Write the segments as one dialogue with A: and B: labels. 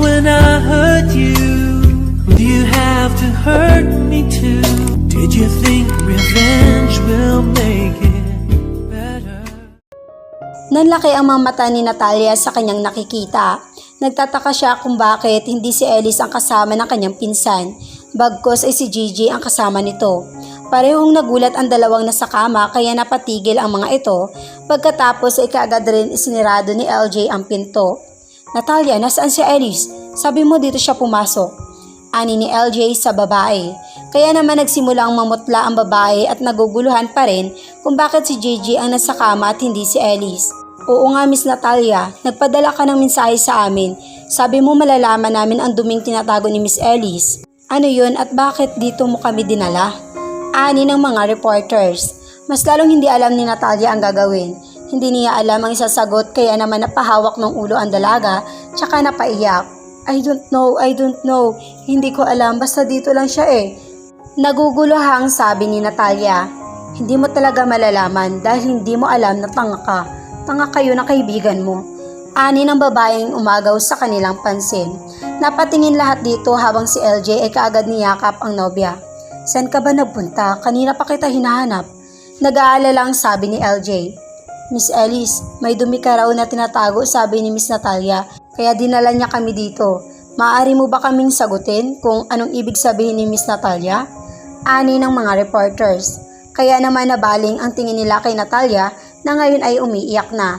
A: when I hurt you? Do you have to hurt me too? Did you think revenge will make it better?
B: Nanlaki ang mga mata ni Natalia sa kanyang nakikita. Nagtataka siya kung bakit hindi si Ellis ang kasama ng kanyang pinsan. Bagkos ay si Gigi ang kasama nito. Parehong nagulat ang dalawang nasa kama kaya napatigil ang mga ito. Pagkatapos ay kaagad rin isinirado ni LJ ang pinto. Natalia, nasaan si Ellis? Sabi mo dito siya pumasok. Ani ni LJ sa babae. Kaya naman nagsimulang mamutla ang babae at naguguluhan pa rin kung bakit si Gigi ang nasa kama at hindi si Ellis. Oo nga Miss Natalia, nagpadala ka ng mensahe sa amin. Sabi mo malalaman namin ang duming tinatago ni Miss Ellis. Ano yun at bakit dito mo kami dinala? Ani ng mga reporters. Mas lalong hindi alam ni Natalia ang gagawin. Hindi niya alam ang isasagot kaya naman napahawak ng ulo ang dalaga tsaka napaiyak. I don't know, I don't know. Hindi ko alam, basta dito lang siya eh. Naguguluhang sabi ni Natalia. Hindi mo talaga malalaman dahil hindi mo alam na tanga ka. Tanga kayo na kaibigan mo. Ani ng babaeng umagaw sa kanilang pansin. Napatingin lahat dito habang si LJ ay kaagad niyakap ang nobya. Saan ka ba nagpunta? Kanina pa kita hinahanap. Nag-aalala ang sabi ni LJ. Miss Alice, may dumi ka na tinatago sabi ni Miss Natalia, kaya dinala niya kami dito. Maaari mo ba kaming sagutin kung anong ibig sabihin ni Miss Natalia? Ani ng mga reporters. Kaya naman nabaling ang tingin nila kay Natalia na ngayon ay umiiyak na.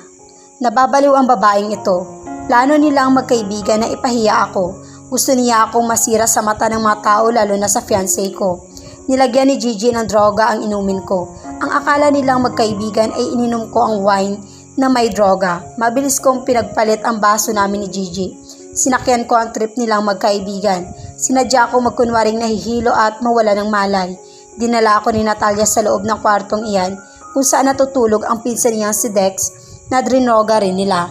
B: Nababaliw ang babaeng ito. Plano nilang magkaibigan na ipahiya ako. Gusto niya akong masira sa mata ng mga tao lalo na sa fiancé ko. Nilagyan ni Gigi ng droga ang inumin ko. Ang akala nilang magkaibigan ay ininom ko ang wine na may droga. Mabilis kong pinagpalit ang baso namin ni Gigi. Sinakyan ko ang trip nilang magkaibigan. Sinadya ko magkunwaring nahihilo at mawala ng malay. Dinala ako ni Natalia sa loob ng kwartong iyan kung saan natutulog ang pinsan niyang si Dex na drinoga rin nila.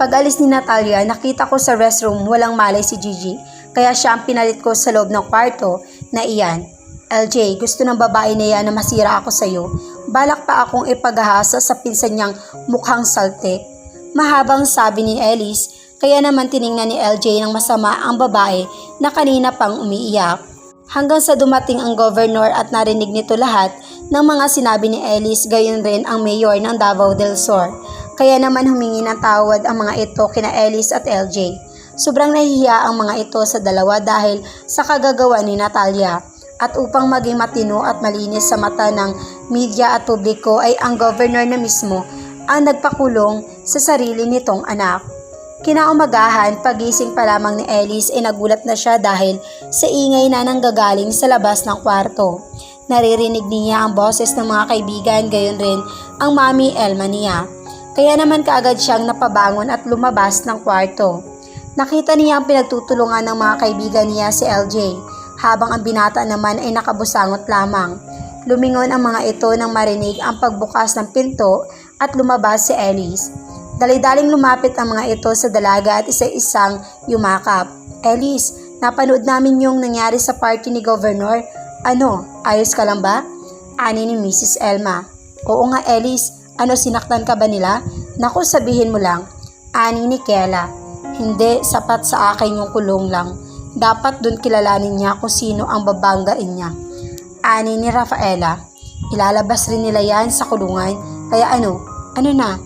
B: Pag alis ni Natalia, nakita ko sa restroom walang malay si Gigi, kaya siya ang pinalit ko sa loob ng kwarto na iyan. LJ, gusto ng babae na yan na masira ako sa'yo. Balak pa akong ipagahasa sa pinsan niyang mukhang salte. Mahabang sabi ni Ellis, kaya naman tiningnan ni LJ ng masama ang babae na kanina pang umiiyak. Hanggang sa dumating ang governor at narinig nito lahat ng mga sinabi ni Ellis gayon rin ang mayor ng Davao del Sur. Kaya naman humingi ng tawad ang mga ito kina Ellis at LJ. Sobrang nahihiya ang mga ito sa dalawa dahil sa kagagawa ni Natalia. At upang maging matino at malinis sa mata ng media at publiko ay ang governor na mismo ang nagpakulong sa sarili nitong anak. Kinaumagahan, pagising pa lamang ni Ellis ay nagulat na siya dahil sa ingay na nanggagaling sa labas ng kwarto. Naririnig niya ang boses ng mga kaibigan gayon rin ang mami Elma niya. Kaya naman kaagad siyang napabangon at lumabas ng kwarto. Nakita niya ang pinagtutulungan ng mga kaibigan niya si LJ, habang ang binata naman ay nakabusangot lamang. Lumingon ang mga ito nang marinig ang pagbukas ng pinto at lumabas si Ellis. Dali-daling lumapit ang mga ito sa dalaga at isa-isang yumakap. Ellis, napanood namin yung nangyari sa party ni Governor. Ano, ayos ka lang ba? Ani ni Mrs. Elma. Oo nga Ellis, ano sinaktan ka ba nila? Naku, sabihin mo lang. Ani ni Kela. Hindi, sapat sa akin yung kulong lang. Dapat dun kilalanin niya kung sino ang babanggain niya. Ani ni Rafaela. Ilalabas rin nila yan sa kulungan. Kaya ano, ano na,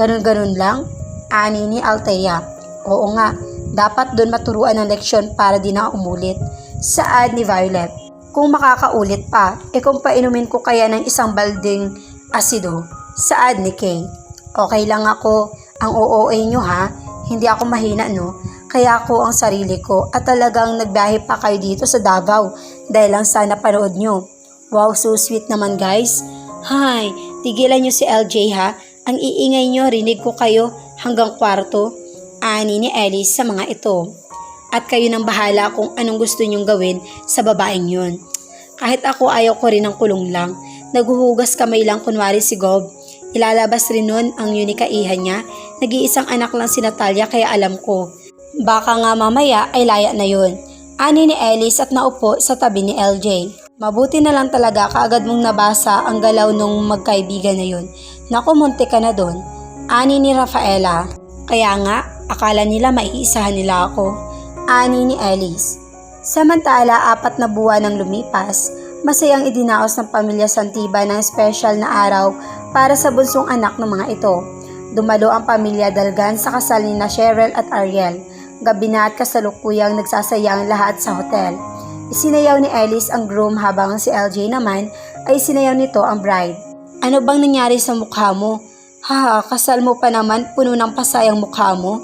B: Ganun-ganun lang? Ani ni Althea. Oo nga, dapat doon maturuan ng leksyon para di na umulit. Saad ni Violet. Kung makakaulit pa, e kung painumin ko kaya ng isang balding asido. Saad ni Kay. Okay lang ako, ang OOA nyo ha, hindi ako mahina no. Kaya ako ang sarili ko at talagang nagbiyahe pa kayo dito sa Davao dahil lang sana panood nyo. Wow, so sweet naman guys. Hay, tigilan nyo si LJ ha. Ang iingay nyo, rinig ko kayo hanggang kwarto. Ani ni Ellie sa mga ito. At kayo nang bahala kung anong gusto nyong gawin sa babaeng yun. Kahit ako ayaw ko rin ng kulong lang. Naguhugas kamay lang kunwari si Gob. Ilalabas rin nun ang yunikaihan niya. Nag-iisang anak lang si Natalia kaya alam ko. Baka nga mamaya ay laya na yun. Ani ni Ellis at naupo sa tabi ni LJ. Mabuti na lang talaga kaagad mong nabasa ang galaw nung magkaibigan na yun. Naku, munti ka na doon. Ani ni Rafaela. Kaya nga, Akala nila maiisahan nila ako. Ani ni Ellis. Samantala, apat na buwan ang lumipas, masayang idinaos ng pamilya Santiba ng special na araw para sa bunsong anak ng mga ito. Dumalo ang pamilya Dalgan sa kasal ni na Cheryl at Ariel. Gabi na at kasalukuyang nagsasaya ang lahat sa hotel. Isinayaw ni Ellis ang groom habang si LJ naman ay sinayaw nito ang bride. Ano bang nangyari sa mukha mo? Ha, kasal mo pa naman, puno ng pasay ang mukha mo.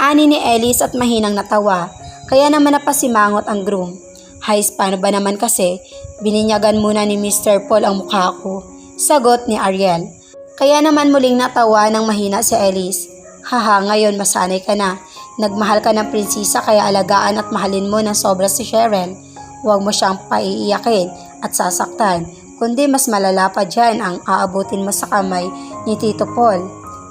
B: Ani ni Ellis at mahinang natawa, kaya naman napasimangot ang groom. Hays, paano ba naman kasi? Bininyagan muna ni Mr. Paul ang mukha ko. Sagot ni Ariel. Kaya naman muling natawa ng mahina si Ellis. Haha, ngayon masanay ka na. Nagmahal ka ng prinsesa kaya alagaan at mahalin mo ng sobra si Cheryl. Huwag mo siyang paiiyakin at sasaktan, kundi mas malala pa dyan ang aabutin mo sa kamay ni Tito Paul.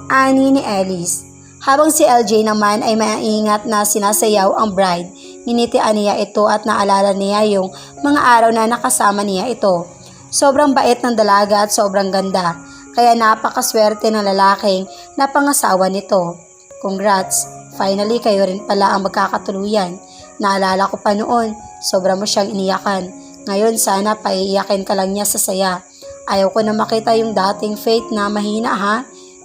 B: Ani ni Ellis. Habang si LJ naman ay maingat na sinasayaw ang bride, ninitian niya ito at naalala niya yung mga araw na nakasama niya ito. Sobrang bait ng dalaga at sobrang ganda, kaya napakaswerte ng lalaking napangasawa nito. Congrats! Finally, kayo rin pala ang magkakatuluyan. Naalala ko pa noon, sobra mo siyang iniyakan. Ngayon sana paiiyakin ka lang niya sa saya. Ayaw ko na makita yung dating faith na mahina ha.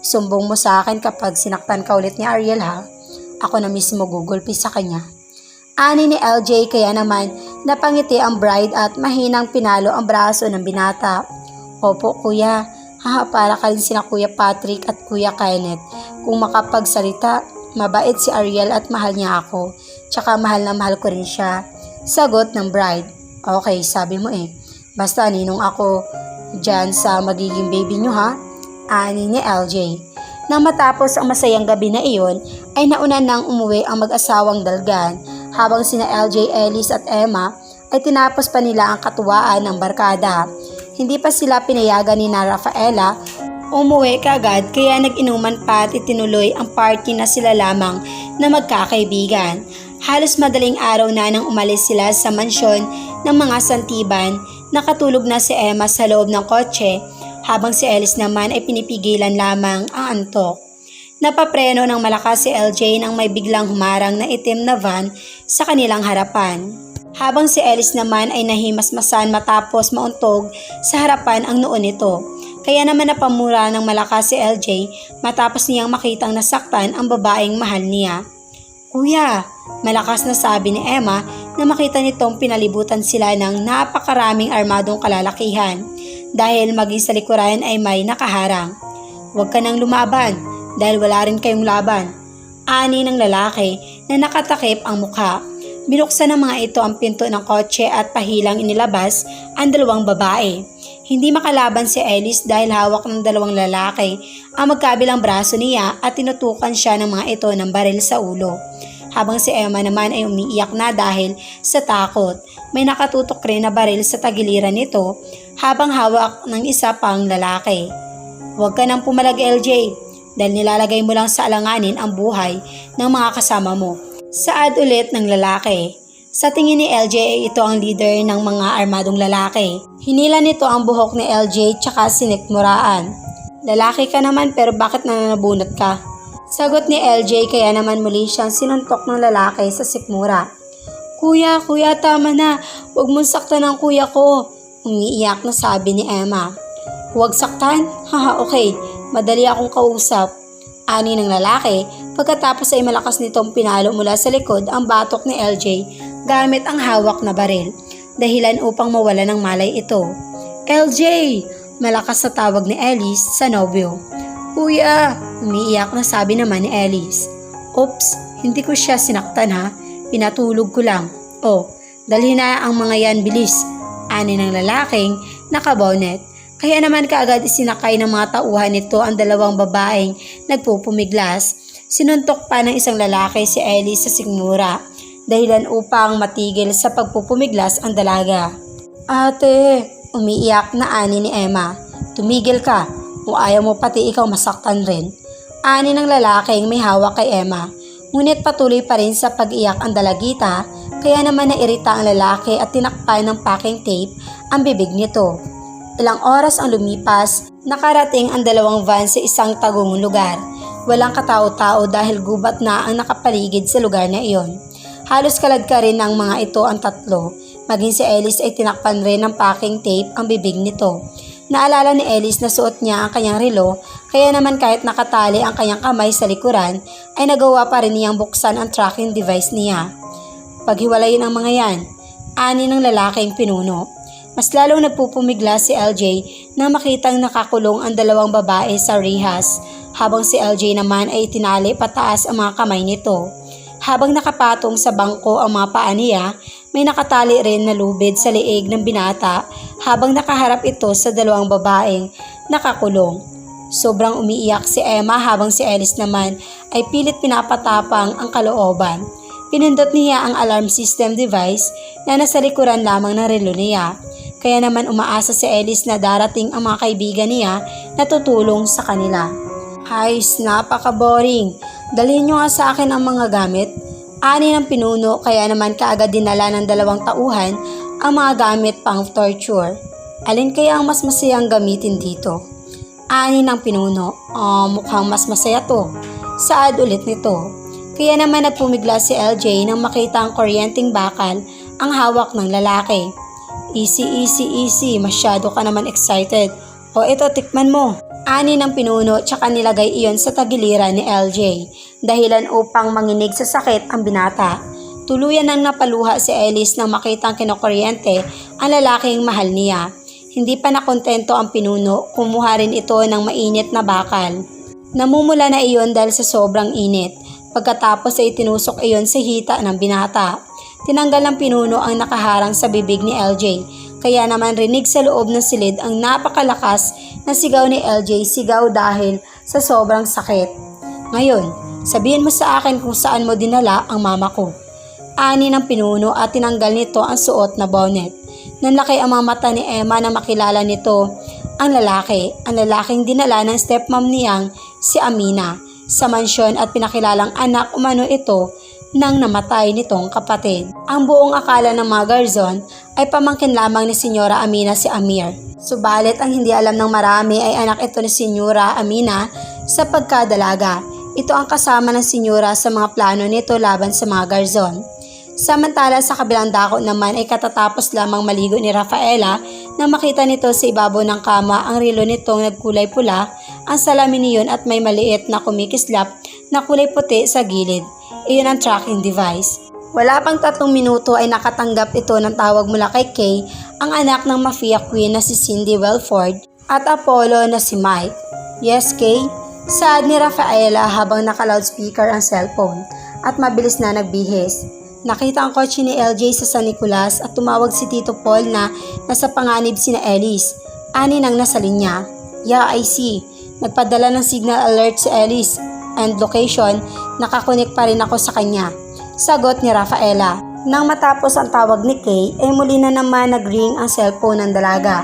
B: Sumbong mo sa akin kapag sinaktan ka ulit ni Ariel ha. Ako na mismo gugulpi sa kanya. Ani ni LJ kaya naman napangiti ang bride at mahinang pinalo ang braso ng binata. Opo kuya, haha para ka rin sina kuya Patrick at kuya Kenneth. Kung makapagsalita, mabait si Ariel at mahal niya ako. Tsaka mahal na mahal ko rin siya. Sagot ng bride. Okay, sabi mo eh. Basta ninong ako dyan sa magiging baby nyo ha. Ani ni LJ. Nang matapos ang masayang gabi na iyon, ay nauna nang umuwi ang mag-asawang dalgan habang sina LJ, Ellis at Emma ay tinapos pa nila ang katuwaan ng barkada. Hindi pa sila pinayagan ni na Rafaela umuwi kagad kaya nag-inuman pa at itinuloy ang party na sila lamang na magkakaibigan. Halos madaling araw na nang umalis sila sa mansyon ng mga santiban, nakatulog na si Emma sa loob ng kotse habang si Ellis naman ay pinipigilan lamang ang antok. Napapreno ng malakas si LJ nang may biglang humarang na itim na van sa kanilang harapan. Habang si Ellis naman ay nahimasmasan matapos mauntog sa harapan ang noon nito. Kaya naman napamura ng malakas si LJ matapos niyang makitang nasaktan ang babaeng mahal niya. Kuya, malakas na sabi ni Emma na makita nitong pinalibutan sila ng napakaraming armadong kalalakihan dahil maging sa likuran ay may nakaharang. Huwag ka nang lumaban dahil wala rin kayong laban. Ani ng lalaki na nakatakip ang mukha. Binuksan ng mga ito ang pinto ng kotse at pahilang inilabas ang dalawang babae. Hindi makalaban si Ellis dahil hawak ng dalawang lalaki ang magkabilang braso niya at tinutukan siya ng mga ito ng baril sa ulo. Habang si Emma naman ay umiiyak na dahil sa takot. May nakatutok rin na baril sa tagiliran nito habang hawak ng isa pang lalaki. Huwag ka nang pumalag LJ dahil nilalagay mo lang sa alanganin ang buhay ng mga kasama mo. Saad ulit ng lalaki. Sa tingin ni LJ ito ang leader ng mga armadong lalaki. Hinila nito ang buhok ni LJ tsaka sinikmuraan. Lalaki ka naman pero bakit nananabunot ka? Sagot ni LJ kaya naman muli siyang sinuntok ng lalaki sa sikmura. Kuya, kuya tama na. Huwag mong saktan ang kuya ko. Umiiyak na sabi ni Emma. Huwag saktan? Haha, okay. Madali akong kausap. Ani ng lalaki, pagkatapos ay malakas nitong pinalo mula sa likod ang batok ni LJ gamit ang hawak na baril, dahilan upang mawala ng malay ito. LJ! Malakas sa tawag ni Ellis sa nobyo. Kuya! Umiiyak na sabi naman ni Ellis. Oops, hindi ko siya sinaktan ha. Pinatulog ko lang. Oh, dalhin na ang mga yan bilis. Ani ng lalaking nakabonet. Kaya naman kaagad isinakay ng mga tauhan nito ang dalawang babaeng nagpupumiglas. Sinuntok pa ng isang lalaki si Ellie sa sigmura dahilan upang matigil sa pagpupumiglas ang dalaga. Ate, umiiyak na ani ni Emma. Tumigil ka kung ayaw mo pati ikaw masaktan rin. Ani ng lalaking may hawak kay Emma. Ngunit patuloy pa rin sa pag-iyak ang dalagita kaya naman nairita ang lalaki at tinakpan ng packing tape ang bibig nito. Ilang oras ang lumipas, nakarating ang dalawang van sa isang tagong lugar. Walang katao-tao dahil gubat na ang nakapaligid sa lugar na iyon. Halos kalad ka rin ng mga ito ang tatlo. Maging si Ellis ay tinakpan rin ng packing tape ang bibig nito. Naalala ni Ellis na suot niya ang kanyang relo, kaya naman kahit nakatali ang kanyang kamay sa likuran, ay nagawa pa rin niyang buksan ang tracking device niya. Paghiwalayin ang mga yan, ani ng lalaking pinuno. Mas lalong nagpupumigla si LJ na makitang nakakulong ang dalawang babae sa rehas, habang si LJ naman ay tinali pataas ang mga kamay nito. Habang nakapatong sa bangko ang mga paa niya, may nakatali rin na lubid sa liig ng binata habang nakaharap ito sa dalawang babaeng nakakulong. Sobrang umiiyak si Emma habang si Alice naman ay pilit pinapatapang ang kalooban. Pinindot niya ang alarm system device na nasa likuran lamang ng relo niya. Kaya naman umaasa si Alice na darating ang mga kaibigan niya na tutulong sa kanila. Hays, napaka-boring. Dalhin nyo nga sa akin ang mga gamit. Ani ng pinuno kaya naman kaagad dinala ng dalawang tauhan ang mga gamit pang torture. Alin kaya ang mas masayang gamitin dito? Ani ng pinuno, oh, mukhang mas masaya to. Saad ulit nito. Kaya naman nagpumigla si LJ nang makita ang kuryenteng bakal ang hawak ng lalaki. Easy, easy, easy. Masyado ka naman excited. O ito, tikman mo. Ani ng pinuno tsaka nilagay iyon sa tagiliran ni LJ. Dahilan upang manginig sa sakit ang binata. Tuluyan nang napaluha si Ellis nang makitang kinukuryente ang lalaking mahal niya. Hindi pa nakontento ang pinuno, kumuha rin ito ng mainit na bakal. Namumula na iyon dahil sa sobrang init. Pagkatapos ay tinusok iyon sa hita ng binata. Tinanggal ng pinuno ang nakaharang sa bibig ni LJ, kaya naman rinig sa loob ng silid ang napakalakas na sigaw ni LJ sigaw dahil sa sobrang sakit. Ngayon, sabihin mo sa akin kung saan mo dinala ang mama ko. Ani ng pinuno at tinanggal nito ang suot na bonnet. Nanlaki ang mga mata ni Emma na makilala nito ang lalaki, ang lalaking dinala ng stepmom niyang si Amina sa mansyon at pinakilalang anak umano ito nang namatay nitong kapatid. Ang buong akala ng mga garzon ay pamangkin lamang ni Senyora Amina si Amir. Subalit ang hindi alam ng marami ay anak ito ni Senyora Amina sa pagkadalaga. Ito ang kasama ng Senyora sa mga plano nito laban sa mga garzon. Samantala sa kabilang dako naman ay katatapos lamang maligo ni Rafaela na makita nito sa ibabaw ng kama ang rilo nitong nagkulay pula, ang salamin niyon at may maliit na kumikislap na kulay puti sa gilid. Iyon ang tracking device. Wala pang tatlong minuto ay nakatanggap ito ng tawag mula kay Kay, ang anak ng mafia queen na si Cindy Welford at Apollo na si Mike. Yes, Kay? Saad ni Rafaela habang naka-loudspeaker ang cellphone at mabilis na nagbihis. Nakita ang kotse ni LJ sa San Nicolas at tumawag si Tito Paul na nasa panganib si na Ellis. Ani nang nasa linya. Yeah, I see. Nagpadala ng signal alert si Ellis and location, nakakunik pa rin ako sa kanya. Sagot ni Rafaela. Nang matapos ang tawag ni Kay, ay muli na naman nag-ring ang cellphone ng dalaga.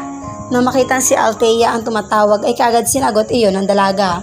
B: Nang makita si Althea ang tumatawag ay kagad sinagot iyon ng dalaga.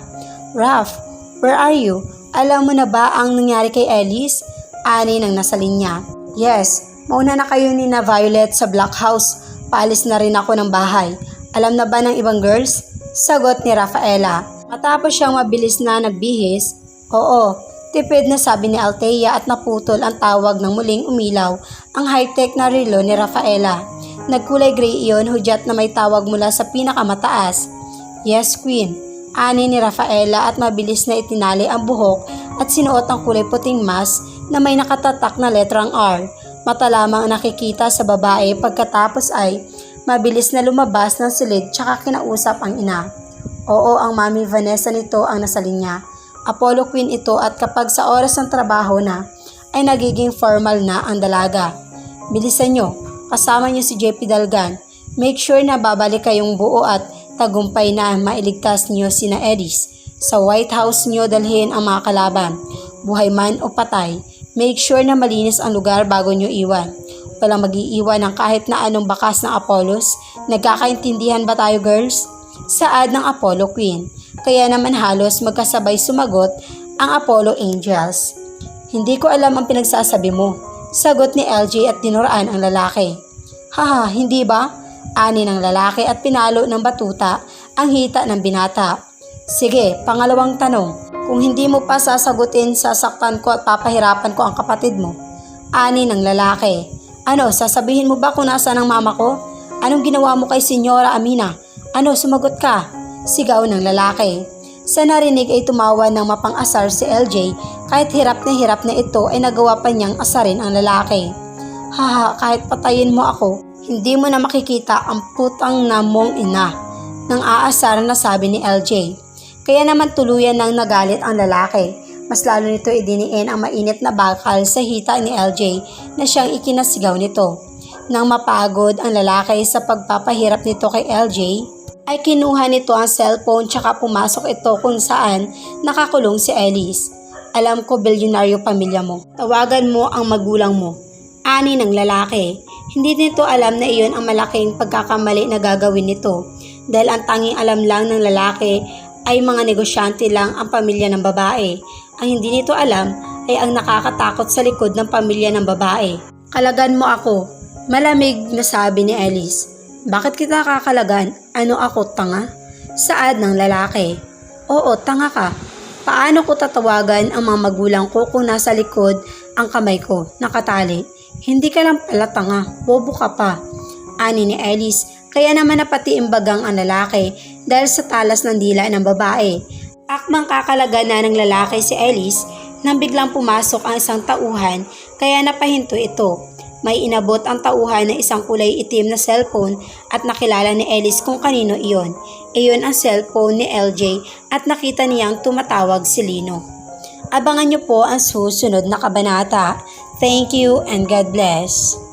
B: Raf, where are you? Alam mo na ba ang nangyari kay Ellis? Ani nang nasa linya. Yes, mauna na kayo ni na Violet sa Black House. Paalis na rin ako ng bahay. Alam na ba ng ibang girls? Sagot ni Rafaela. Matapos siyang mabilis na nagbihis, Oo, tipid na sabi ni Althea at naputol ang tawag ng muling umilaw ang high-tech na relo ni Rafaela. Nagkulay gray iyon hudyat na may tawag mula sa pinakamataas. Yes, Queen. Ani ni Rafaela at mabilis na itinali ang buhok at sinuot ang kulay puting mask na may nakatatak na letrang R. Mata lamang ang nakikita sa babae pagkatapos ay mabilis na lumabas ng silid tsaka kinausap ang ina. Oo, ang mami Vanessa nito ang nasa linya. Apollo Queen ito at kapag sa oras ng trabaho na, ay nagiging formal na ang dalaga. Bilisan nyo, kasama nyo si JP Dalgan. Make sure na babalik kayong buo at tagumpay na mailigtas nyo sina Edis. Sa White House nyo dalhin ang mga kalaban. Buhay man o patay, make sure na malinis ang lugar bago nyo iwan. Walang mag-iiwan ng kahit na anong bakas ng Apollos. Nagkakaintindihan ba tayo girls? Saad ng Apollo Queen. Kaya naman halos magkasabay sumagot ang Apollo Angels. Hindi ko alam ang pinagsasabi mo. Sagot ni LJ at dinuraan ang lalaki. Haha, hindi ba? Ani ng lalaki at pinalo ng batuta ang hita ng binata. Sige, pangalawang tanong. Kung hindi mo pa sasagutin, sasaktan ko at papahirapan ko ang kapatid mo. Ani ng lalaki. Ano, sasabihin mo ba kung nasaan ang mama ko? Anong ginawa mo kay Senyora Amina? Ano, sumagot ka? Sigaw ng lalaki. Sa narinig ay tumawa ng mapang-asar si LJ kahit hirap na hirap na ito ay nagawa pa niyang asarin ang lalaki. Haha, kahit patayin mo ako, hindi mo na makikita ang putang na mong ina. Nang aasar na sabi ni LJ. Kaya naman tuluyan nang nagalit ang lalaki. Mas lalo nito idiniin ang mainit na bakal sa hita ni LJ na siyang ikinasigaw nito. Nang mapagod ang lalaki sa pagpapahirap nito kay LJ, ay kinuha nito ang cellphone tsaka pumasok ito kung saan nakakulong si Ellis. Alam ko bilyonaryo pamilya mo. Tawagan mo ang magulang mo. Ani ng lalaki. Hindi nito alam na iyon ang malaking pagkakamali na gagawin nito dahil ang tanging alam lang ng lalaki ay mga negosyante lang ang pamilya ng babae. Ang hindi nito alam ay ang nakakatakot sa likod ng pamilya ng babae. Kalagan mo ako. Malamig na sabi ni Alice. Bakit kita kakalagan? Ano ako, tanga? Saad ng lalaki. Oo, tanga ka. Paano ko tatawagan ang mga magulang ko kung nasa likod ang kamay ko, nakatali? Hindi ka lang pala tanga, bobo ka pa. Ani ni Alice, kaya naman napati imbagang ang lalaki dahil sa talas ng dila ng babae. Akmang kakalaga na ng lalaki si Alice nang biglang pumasok ang isang tauhan kaya napahinto ito. May inabot ang tauhan na isang kulay itim na cellphone at nakilala ni Alice kung kanino iyon. Iyon ang cellphone ni LJ at nakita niyang tumatawag si Lino. Abangan niyo po ang susunod na kabanata. Thank you and God bless.